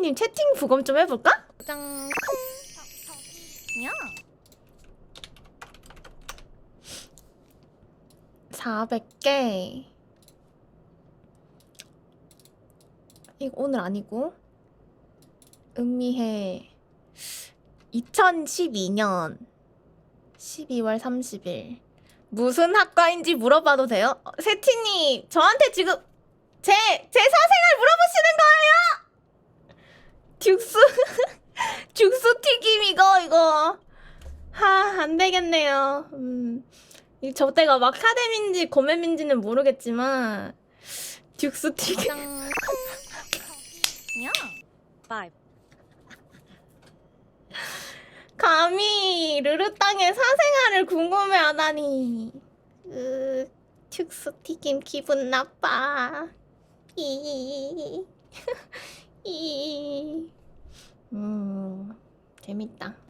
세티님 채팅 부검 좀 해볼까? 짱. 야. 400개. 이거 오늘 아니고. 음미해. 2012년 12월 30일. 무슨 학과인지 물어봐도 돼요? 어, 세티님, 저한테 지금 제, 제 물어보시는 듀스, 듀스 튀김 이거, 이거. 하, 안 되겠네요. 음. 이 저때가 마카데미인지 고메민지는 모르겠지만 듀스 튀김. 파이브. 감히 르르 땅의 사생활을 궁금해하다니 으 듀스 튀김 기분 나빠 이 이. 음 재밌다